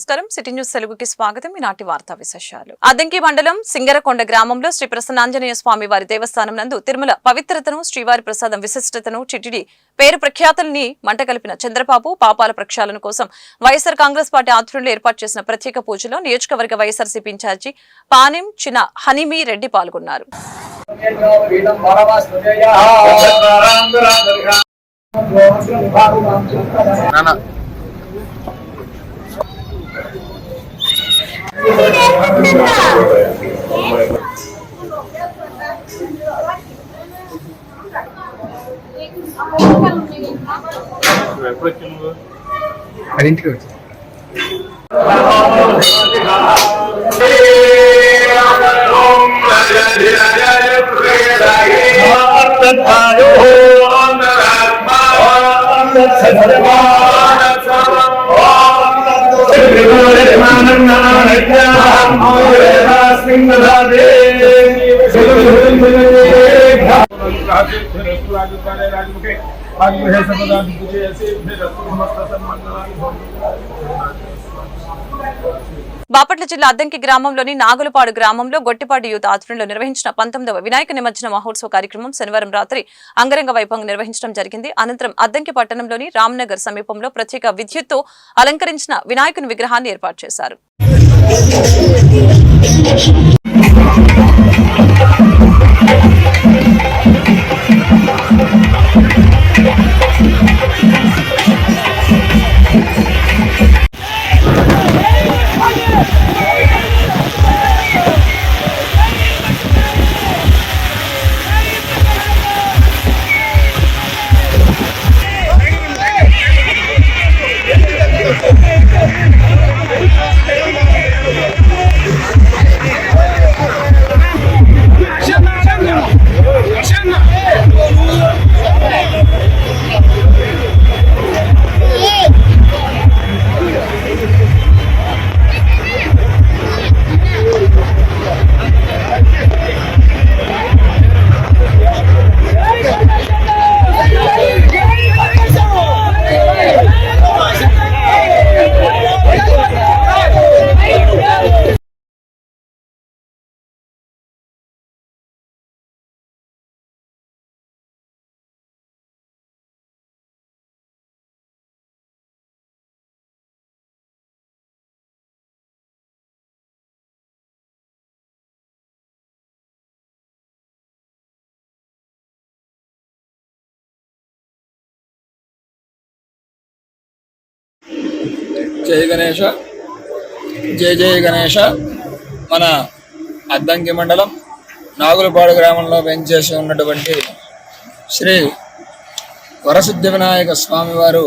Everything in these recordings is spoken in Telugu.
నమస్కారం. సిటీ న్యూస్ తెలుగుకి స్వాగతం. ఈనాటి వార్తా విశేషాలు. అద్దంకి మండలం సింగరకొండ గ్రామంలో శ్రీ ప్రసన్నాంజనేయ స్వామి వారి దేవస్థానం నందు తిరుమల పవిత్రతను శ్రీవారి ప్రసాదం విశిష్టతను చిటిడి పేరు ప్రఖ్యాతుల్ని మంటకలిపిన చంద్రబాబు పాపాల ప్రక్షాళన కోసం వైఎస్ఆర్ కాంగ్రెస్ పార్టీ ఆధ్వర్యంలో ఏర్పాటు చేసిన ప్రత్యేక పూజలో నియోజకవర్గ వైఎస్ఆర్సీపీ ఇన్ఛార్జి పానెం చిన హనీమి రెడ్డి పాల్గొన్నారు. నానా నువ్వు ఎప్పుడు వచ్చావు బాపట్ల జిల్లా అద్దంకి గ్రామంలోని నాగులపాడు గ్రామంలో గొట్టిపాడు యూత్ ఆధ్వర్యంలో నిర్వహించిన పంతొమ్మిదవ వినాయక నిమజ్జన మహోత్సవ కార్యక్రమం శనివారం రాత్రి అంగరంగ వైభవంగా నిర్వహించడం జరిగింది. అనంతరం అద్దంకి పట్టణంలోని రామ్నగర్ సమీపంలో ప్రత్యేక విద్యుత్తో అలంకరించిన వినాయకుని విగ్రహాన్ని ఏర్పాటు చేశారు. ハハハハ! జయ గణేష. జయ జయ గణేష. మన అద్దంకి మండలం నాగులపాడు గ్రామంలో పెంచేసి ఉన్నటువంటి శ్రీ వరసిద్ధి వినాయక స్వామివారు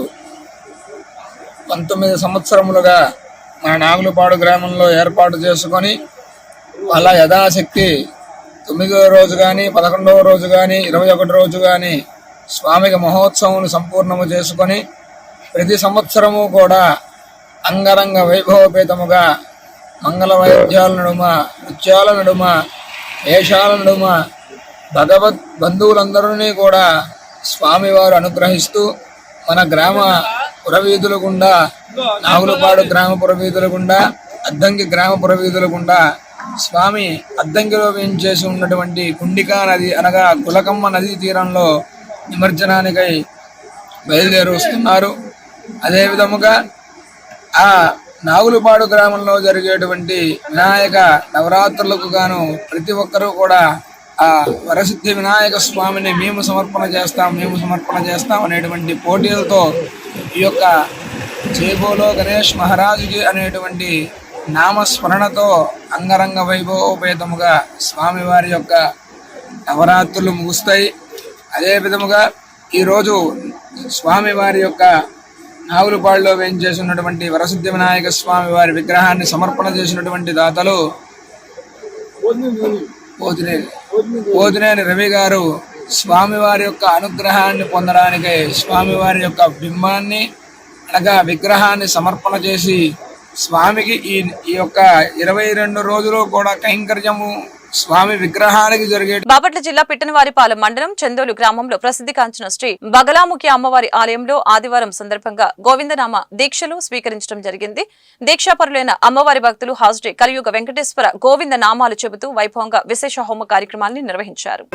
పంతొమ్మిది సంవత్సరములుగా మన నాగులపాడు గ్రామంలో ఏర్పాటు చేసుకొని వాళ్ళ యథాశక్తి తొమ్మిదవ రోజు కానీ పదకొండవ రోజు కానీ ఇరవై ఒకటి రోజు కానీ స్వామికి మహోత్సవం సంపూర్ణము చేసుకొని ప్రతి సంవత్సరము కూడా అంగరంగ వైభవపేతముగా మంగళ వైద్యాల నడుమ నృత్యాల నడుమ వేషాల నడుమ భగవత్ బంధువులందరినీ కూడా స్వామివారు అనుగ్రహిస్తూ మన గ్రామ పురవీధుల గుండా నాగులపాడు గ్రామ పురవీధుల గుండా అద్దంకి గ్రామ పురవీధుల గుండా స్వామి అద్దంకిలో వేయించేసి ఉన్నటువంటి కుండికా నది అనగా కులకమ్మ నదీ తీరంలో నిమజ్జనానికై బయలుదేరి అదేవిధముగా అదే విధముగా ఆ నాగులపాడు గ్రామంలో జరిగేటువంటి వినాయక నవరాత్రులకు గాను ప్రతి ఒక్కరూ కూడా ఆ వరసిద్ధి వినాయక స్వామిని మేము సమర్పణ చేస్తాం మేము సమర్పణ చేస్తాం అనేటువంటి పోటీలతో ఈ యొక్క చేబోలో గణేష్ మహారాజుకి అనేటువంటి నామస్మరణతో అంగరంగ వైభవోపేతముగా స్వామివారి యొక్క నవరాత్రులు ముగుస్తాయి. అదే విధముగా ఈరోజు స్వామివారి యొక్క నాగులపాడులో వేయించేసినటువంటి వరసిద్ధి వినాయక స్వామి వారి విగ్రహాన్ని సమర్పణ చేసినటువంటి దాతలు పోతినేని. పోతినేని రవి గారు స్వామివారి యొక్క అనుగ్రహాన్ని పొందడానికి స్వామివారి యొక్క బింబాన్ని అనగా విగ్రహాన్ని సమర్పణ చేసి స్వామికి ఈ ఈ యొక్క ఇరవై రెండు రోజులు కూడా కైంకర్యము స్వామి విగ్రహానికి జరిగే బాపట్ల జిల్లా పిట్టనవారిపాలెం మండలం చందోలు గ్రామంలో ప్రసిద్ధిగాంచిన శ్రీ బగలాముఖి అమ్మవారి ఆలయంలో ఆదివారం సందర్భంగా గోవిందనామ దీక్షలు స్వీకరించడం జరిగింది దీక్షాపరులైన అమ్మవారి భక్తులు హాజరై కలియుగ వెంకటేశ్వర గోవింద నామాలు చెబుతూ వైభవంగా విశేష హోమ కార్యక్రమాన్ని నిర్వహించారు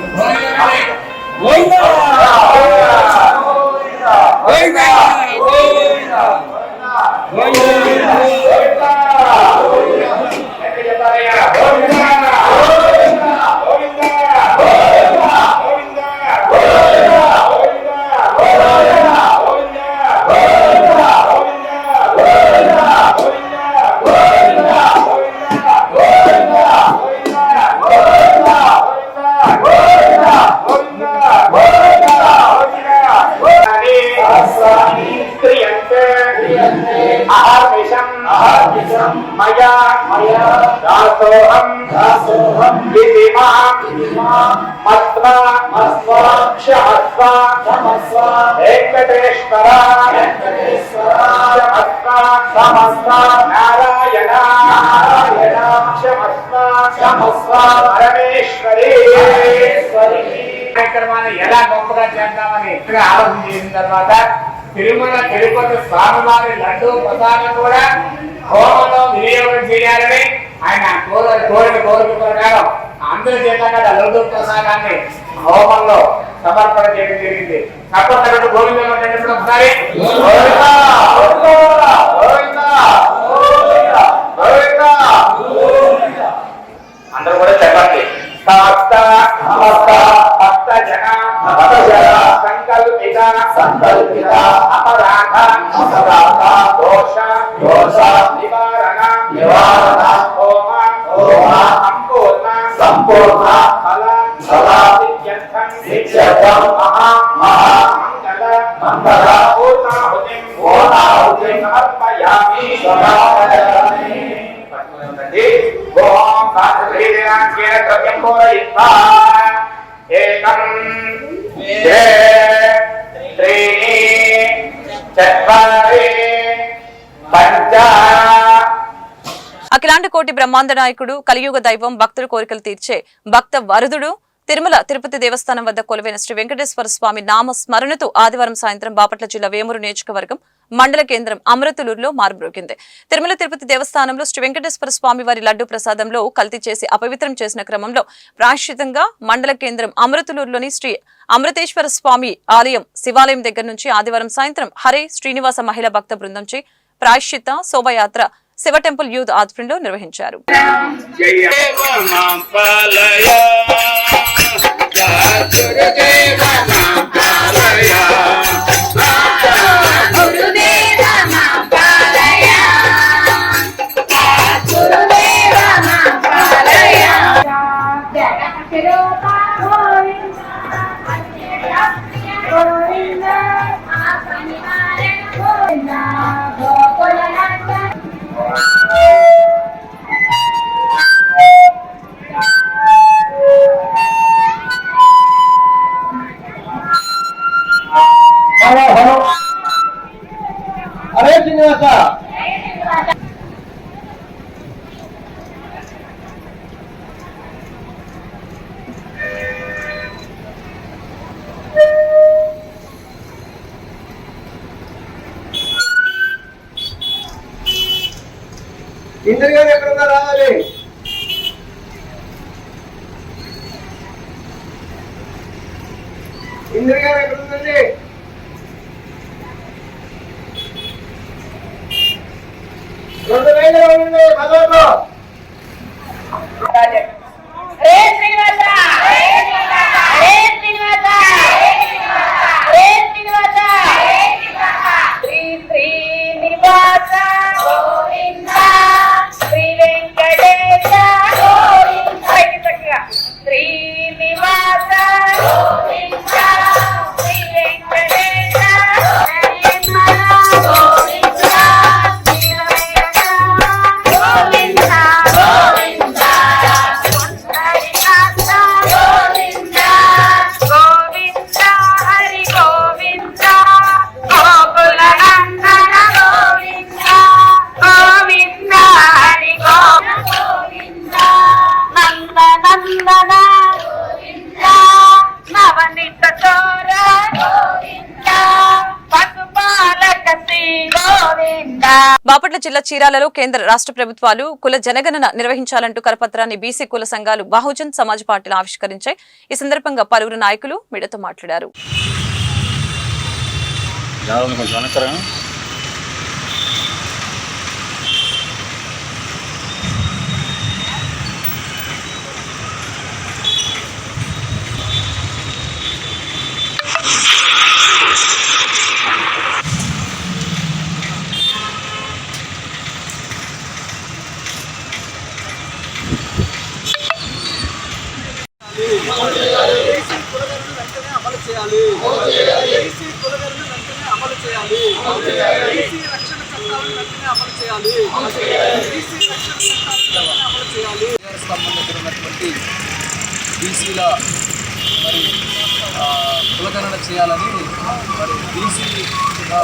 మత్వా మత్వా క్షమస్వ క్షమస్వ వెంకటేశ్వర వెంకటేశ్వర క్షమస్వ సమస్వ నారాయణ నారాయణ పరమేశ్వరి కార్యక్రమాన్ని ఎలా గొప్పగా చేద్దామని ఇక్కడ ఆలోచన చేసిన తర్వాత తిరుమల తిరుపతి స్వామివారి లడ్డు ప్రసాదం కూడా హోమంలో వినియోగం చేయాలని ఆయన కోరిక కోరిక కోరిక ప్రకారం అందరి చేత లడ్డు ప్రసాదాన్ని హోమంలో సమర్పణ చేయడం జరిగింది. తప్పకుండా గోవిందం అంటే ఒకసారి! అందరూ కూడా చెప్పండి. సంకల్పిత సంకల్పిత అపరాధ అపరాధ దోష దోష సంపూర్ణ సంపూర్ణ ఫల మహా మహా మంగళ మంగళ సమర్పయామి సమర్పయామి ఓం ద్రవ్యం పూరయిత్వా ఏకం ద్వే అఖిలాండ కోటి బ్రహ్మాండ నాయకుడు కలియుగ దైవం భక్తుల కోరికలు తీర్చే భక్త వరుదుడు తిరుమల తిరుపతి దేవస్థానం వద్ద కొలువైన శ్రీ వెంకటేశ్వర స్వామి నామ స్మరణతో ఆదివారం సాయంత్రం బాపట్ల జిల్లా వేమూరు నియోజకవర్గం మండల కేంద్రం అమృతలూరులో మారుబ్రోగింది తిరుమల తిరుపతి దేవస్థానంలో శ్రీ వెంకటేశ్వర స్వామి వారి లడ్డు ప్రసాదంలో కల్తీ చేసి అపవిత్రం చేసిన క్రమంలో ప్రాయశ్చితంగా మండల కేంద్రం అమృతలూరులోని శ్రీ అమృతేశ్వర స్వామి ఆలయం శివాలయం దగ్గర నుంచి ఆదివారం సాయంత్రం హరే శ్రీనివాస మహిళా భక్త బృందంచే ప్రాయశ్చిత శోభయాత్ర శివ టెంపుల్ యూత్ ఆధ్వర్యంలో నిర్వహించారు జయ ఇంద్ర గారు ఎక్కడున్నా రావాలి. జిల్లా చీరాలలో కేంద్ర రాష్ట్ర ప్రభుత్వాలు కుల జనగణన నిర్వహించాలంటూ కరపత్రాన్ని బీసీ కుల సంఘాలు బహుజన్ సమాజ్ పార్టీలు ఆవిష్కరించాయి. ఈ సందర్భంగా పలువురు నాయకులు మీడియాతో మాట్లాడారు. స్తంభం దగ్గర ఉన్నటువంటి బీసీల మరి కులగణన చేయాలని మరి బీసీ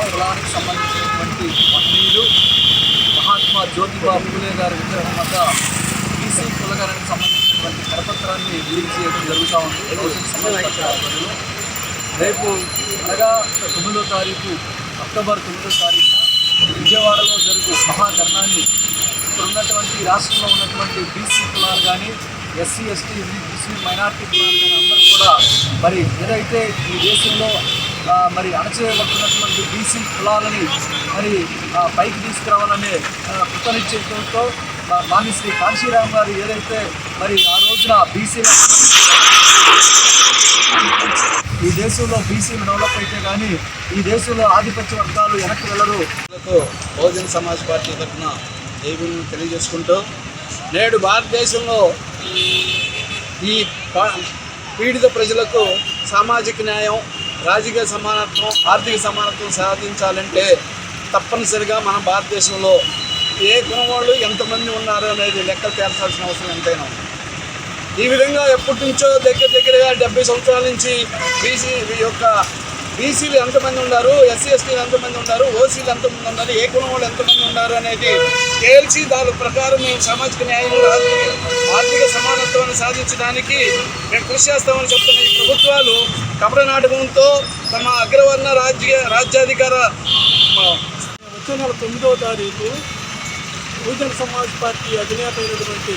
కులానికి సంబంధించినటువంటి మహనీయులు మహాత్మా జ్యోతిబా పూలే గారి విగ్రహం వద్ద బీసీ కులగణకు సంబంధించినటువంటి కరపత్రాన్ని రిలీజ్ చేయడం జరుగుతూ ఉంది. బహుజన్ రేపు అనగా తొమ్మిదో తారీఖు అక్టోబర్ తొమ్మిదో తారీఖున విజయవాడలో జరుగు మహాధర్నాన్ని ఉన్నటువంటి రాష్ట్రంలో ఉన్నటువంటి బీసీ కులాలు కానీ ఎస్సీ ఎస్టీ ముస్లిం మైనార్టీ కులాలు కానీ అందరూ కూడా మరి ఏదైతే ఈ దేశంలో మరి అణచేయబడుతున్నటువంటి బీసీ కులాలని మరి పైకి తీసుకురావాలనే కృతనిశ్చయంతో మా మాని శ్రీ కాంశీరామ్ గారు ఏదైతే మరి ఆ రోజున బీసీల ఈ దేశంలో బీసీలు డెవలప్ అయితే కానీ ఈ దేశంలో ఆధిపత్య వర్గాలు వెనక్కి వెళ్ళరు. బహుజన సమాజ్ పార్టీ తరఫున దేవుని తెలియజేసుకుంటూ నేడు భారతదేశంలో ఈ పీడిత ప్రజలకు సామాజిక న్యాయం రాజకీయ సమానత్వం ఆర్థిక సమానత్వం సాధించాలంటే తప్పనిసరిగా మన భారతదేశంలో ఏ కులం వాళ్ళు ఎంతమంది ఉన్నారు అనేది లెక్కలు తేల్చాల్సిన అవసరం ఎంతైనా ఈ విధంగా ఎప్పటి నుంచో దగ్గర దగ్గరగా డెబ్బై సంవత్సరాల నుంచి బీసీ యొక్క బీసీలు ఎంతమంది ఉన్నారు? ఎస్సీ ఎస్టీలు ఎంతమంది ఉన్నారు? ఓసీలు ఎంతమంది ఉన్నారు? ఏ కులం వాళ్ళు ఎంతమంది ఉన్నారు అనేది తేల్చి దాని ప్రకారం మేము సామాజిక న్యాయం ఆర్థిక సమానత్వాన్ని సాధించడానికి మేము కృషి చేస్తామని చెప్తున్న ఈ ప్రభుత్వాలు కపట నాటకంతో తమ అగ్రవర్ణ రాజ్య రాజ్యాధికార వచ్చే నెల తొమ్మిదవ తారీఖు బహుజన సమాజ్ పార్టీ అధినేత అయినటువంటి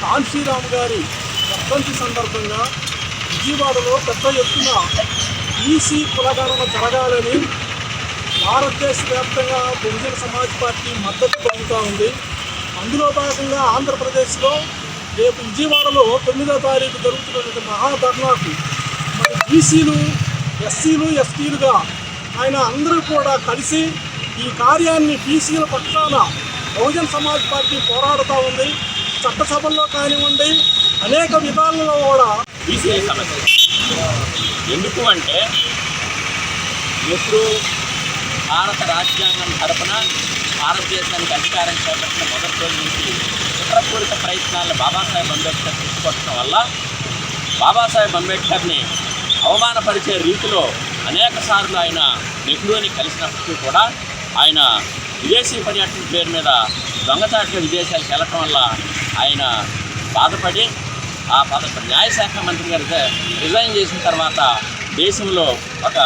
కాంశీరామ్ గారి ప్రపంచ సందర్భంగా విజయవాడలో పెద్ద ఎత్తున బీసీ కులగణన జరగాలని భారతదేశ వ్యాప్తంగా బహుజన సమాజ్ పార్టీ మద్దతు పొందుతూ ఉంది. అందులో భాగంగా ఆంధ్రప్రదేశ్లో రేపు విజయవాడలో తొమ్మిదో తారీఖు జరుగుతున్నటువంటి మహాధర్నాకు మరి బీసీలు ఎస్సీలు ఎస్టీలుగా ఆయన అందరూ కూడా కలిసి ఈ కార్యాన్ని బీసీల పక్షాన బహుజన్ సమాజ్ పార్టీ పోరాడుతూ ఉంది. చట్టసభల్లో కానివ్వండి అనేక విధాలలో కూడా బీసీల సమస్య ఎందుకు అంటే నెహ్రూ భారత రాజ్యాంగం తరపున భారతదేశానికి అధికారం చేపట్టిన మొదటి రోజు నుంచి కుట్రపూరిత ప్రయత్నాలను బాబాసాహెబ్ అంబేద్కర్ తీసుకొట్టడం వల్ల బాబాసాహెబ్ అంబేద్కర్ని అవమానపరిచే రీతిలో అనేక సార్లు ఆయన నెహ్రూని కలిసినప్పటికీ కూడా ఆయన విదేశీ పర్యటన పేరు మీద దొంగచాట్ల విదేశాలకు వెళ్ళటం వల్ల ఆయన బాధపడి ఆ పద న్యాయశాఖ మంత్రి గారు రిజైన్ చేసిన తర్వాత దేశంలో ఒక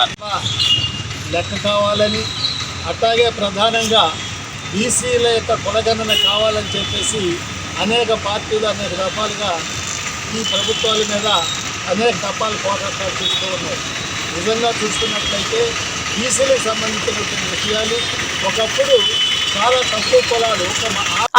లెక్క కావాలని అట్లాగే ప్రధానంగా బీసీల యొక్క కులగణన కావాలని చెప్పేసి అనేక పార్టీలు అనేక రకాలుగా ఈ ప్రభుత్వాల మీద అనేక దఫాలు పోరాటాలు చేస్తూ ఉన్నాయి నిజంగా చూసుకున్నట్లయితే బీసీలకు సంబంధించినటువంటి విషయాలు ఒకప్పుడు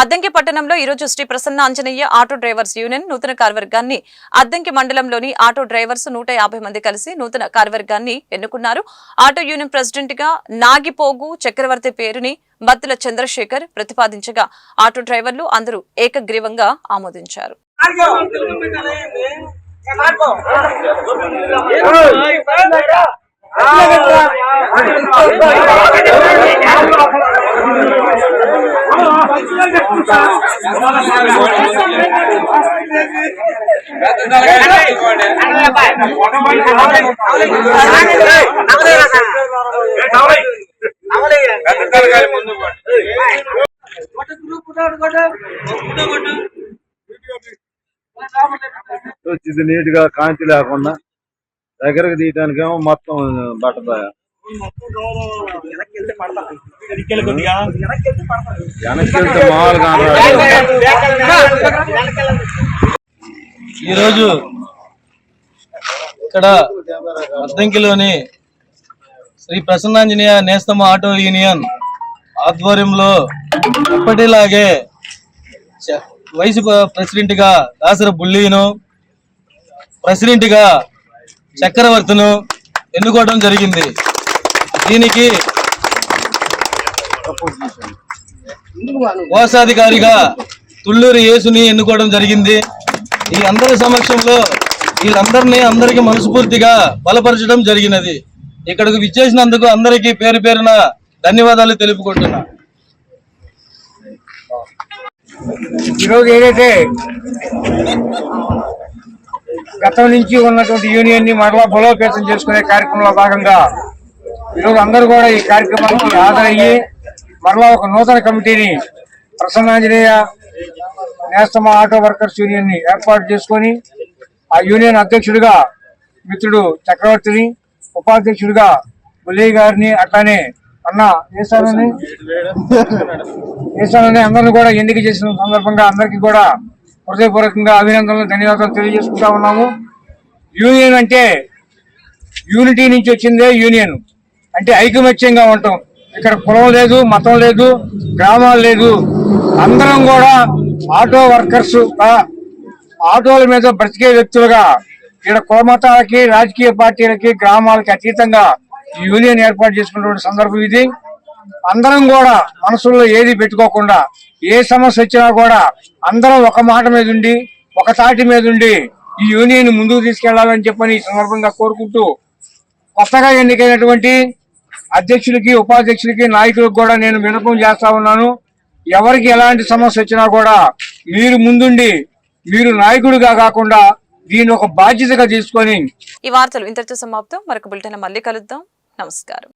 అద్దంకి పట్టణంలో ఈ రోజు Shri Prasanna Anjaneya auto drivers union నూతన కార్యవర్గాన్ని అద్దంకి మండలంలోని ఆటో డ్రైవర్స్ నూట యాభై మంది కలిసి నూతన కార్యవర్గాన్ని ఎన్నుకున్నారు. ఆటో యూనియన్ ప్రెసిడెంట్గా నాగిపోగు చక్రవర్తి పేరుని బత్తుల చంద్రశేఖర్ ప్రతిపాదించగా ఆటో డ్రైవర్లు అందరూ ఏకగ్రీవంగా ఆమోదించారు. ఇది నీట్గా కాంతి లేకుండా దగ్గరకు తీయటానికేమో మొత్తం బట్టత వెనక్కి మామూలుగా ఈరోజు ఇక్కడ అద్దంకిలోని శ్రీ ప్రసన్నాంజనేయ నేస్తమ ఆటో యూనియన్ ఆధ్వర్యంలో ఎప్పటిలాగే వైస్ ప్రెసిడెంట్గా దాసర బుల్లీను ప్రెసిడెంట్గా చక్రవర్తిను ఎన్నుకోవడం జరిగింది. దీనికి కోశాధికారిగా తుళ్ళూరు యేసుని ఎన్నుకోవడం జరిగింది. ఈ అందరి సమక్షంలో వీళ్ళందరినీ అందరికీ మనస్ఫూర్తిగా బలపరచడం జరిగినది. ఇక్కడికి విచ్చేసినందుకు అందరికీ పేరు పేరున ధన్యవాదాలు తెలుపుకుంటున్నా. ఈరోజు ఏదైతే గతం నుంచి ఉన్నటువంటి యూనియన్ని మరలా బలోపేతం చేసుకునే కార్యక్రమంలో భాగంగా ఈరోజు అందరూ కూడా ఈ కార్యక్రమానికి హాజరయ్యి మరలా ఒక నూతన కమిటీని ప్రసన్నాంజనేయ నేస్తమ ఆటో వర్కర్స్ యూనియన్ని ఏర్పాటు చేసుకొని ఆ యూనియన్ అధ్యక్షుడిగా మిత్రుడు చక్రవర్తిని ఉపాధ్యక్షుడిగా బుల్లయ్య గారిని అట్లానే అన్న వేసానని దేశాలని అందరిని కూడా ఎన్నిక చేసిన సందర్భంగా అందరికీ కూడా హృదయపూర్వకంగా అభినందనలు ధన్యవాదాలు తెలియజేసుకుంటా ఉన్నాము. యూనియన్ అంటే యూనిటీ నుంచి వచ్చిందే యూనియన్. అంటే ఐకమత్యంగా ఉంటాం. ఇక్కడ కులం లేదు మతం లేదు గ్రామాలు లేదు. అందరం కూడా ఆటో వర్కర్స్ ఆటోల మీద బ్రతికే వ్యక్తులుగా ఇక్కడ కులమతాలకి రాజకీయ పార్టీలకి గ్రామాలకి అతీతంగా ఈ యూనియన్ ఏర్పాటు చేసుకున్నటువంటి సందర్భం ఇది. అందరం కూడా మనసులో ఏది పెట్టుకోకుండా ఏ సమస్య వచ్చినా కూడా అందరం ఒక మాట మీద ఉండి ఒక తాటి మీద ఉండి ఈ యూనియన్ ముందుకు తీసుకెళ్ళాలని చెప్పని ఈ సందర్భంగా కోరుకుంటూ కొత్తగా ఎన్నికైనటువంటి అధ్యక్షులకి ఉపాధ్యక్షులకి నాయకులకు కూడా నేను వినపం చేస్తా ఉన్నాను. ఎవరికి ఎలాంటి సమస్య వచ్చినా కూడా మీరు ముందుండి మీరు నాయకుడిగా కాకుండా దీన్ని ఒక బాధ్యతగా తీసుకొని ఈ వార్తలు ఇంతటితో సమాప్తం. మరొక బులెటిన్ మళ్ళీ కలుద్దాం. నమస్కారం.